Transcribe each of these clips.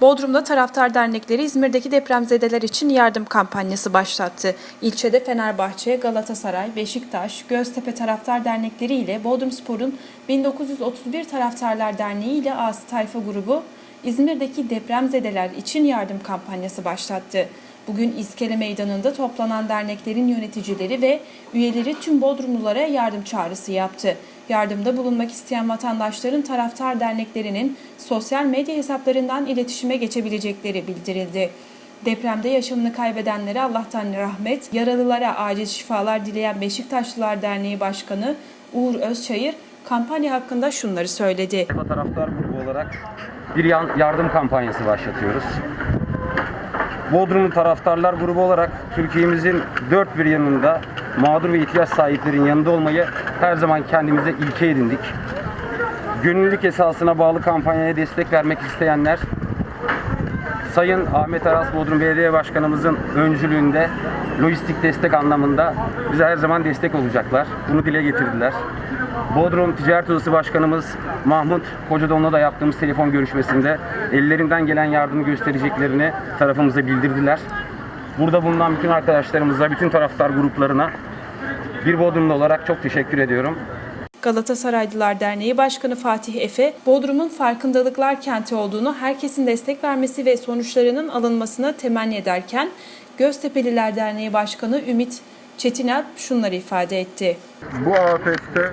Bodrum'da Taraftar Dernekleri İzmir'deki depremzedeler için yardım kampanyası başlattı. İlçede Fenerbahçe, Galatasaray, Beşiktaş, Göztepe Taraftar Dernekleri ile Bodrumspor'un 1931 Taraftarlar Derneği ile Asi Tayfa grubu İzmir'deki depremzedeler için yardım kampanyası başlattı. Bugün İskele Meydanı'nda toplanan derneklerin yöneticileri ve üyeleri tüm Bodrumlulara yardım çağrısı yaptı. Yardımda bulunmak isteyen vatandaşların taraftar derneklerinin sosyal medya hesaplarından iletişime geçebilecekleri bildirildi. Depremde yaşamını kaybedenlere Allah'tan rahmet, yaralılara acil şifalar dileyen Beşiktaşlılar Derneği Başkanı Uğur Özçayır kampanya hakkında şunları söyledi. Taraftar Grubu olarak bir yardım kampanyası başlatıyoruz. Bodrum'un Taraftarlar Grubu olarak Türkiye'mizin dört bir yanında mağdur ve ihtiyaç sahiplerin yanında olmayı her zaman kendimize ilke edindik. Gönüllülük esasına bağlı kampanyaya destek vermek isteyenler Sayın Ahmet Aras Bodrum Belediye Başkanımızın öncülüğünde lojistik destek anlamında bize her zaman destek olacaklar. Bunu dile getirdiler. Bodrum Ticaret Odası Başkanımız Mahmut Kocadon'la da yaptığımız telefon görüşmesinde ellerinden gelen yardımı göstereceklerini tarafımıza bildirdiler. Burada bulunan bütün arkadaşlarımıza, bütün taraftar gruplarına bir Bodrumlu olarak çok teşekkür ediyorum. Galatasaraylılar Derneği Başkanı Fatih Efe, Bodrum'un farkındalıklar kenti olduğunu, herkesin destek vermesi ve sonuçlarının alınmasına temenni ederken, Göztepeliler Derneği Başkanı Ümit Çetinel şunları ifade etti. Bu afette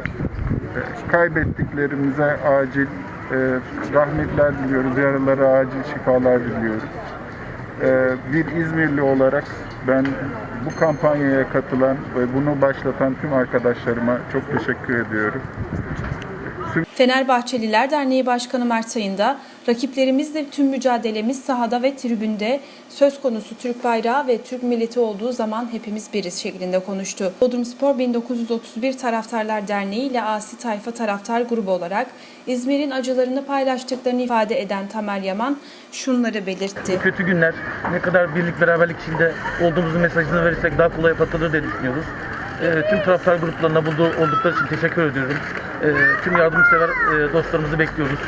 kaybettiklerimize acil e, rahmetler diliyoruz, yaralara acil şifalar diliyoruz. E, Bir İzmirli olarak ben bu kampanyaya katılan ve bunu başlatan tüm arkadaşlarıma çok teşekkür ediyorum. Fenerbahçeliler Derneği Başkanı Mert Sayın da rakiplerimizle tüm mücadelemiz sahada ve tribünde söz konusu Türk bayrağı ve Türk milleti olduğu zaman hepimiz biriz şeklinde konuştu. Bodrumspor 1931 Taraftarlar Derneği ile Asi Tayfa Taraftar Grubu olarak İzmir'in acılarını paylaştıklarını ifade eden Tamer Yaman şunları belirtti. kötü günler ne kadar birlik beraberlik içinde olduğumuzu mesajını verirsek daha kolay atlatılır diye düşünüyoruz. Ee, tüm taraftar gruplarına bulduğu oldukları için teşekkür ediyorum. Ee, tüm yardımsever e, dostlarımızı bekliyoruz.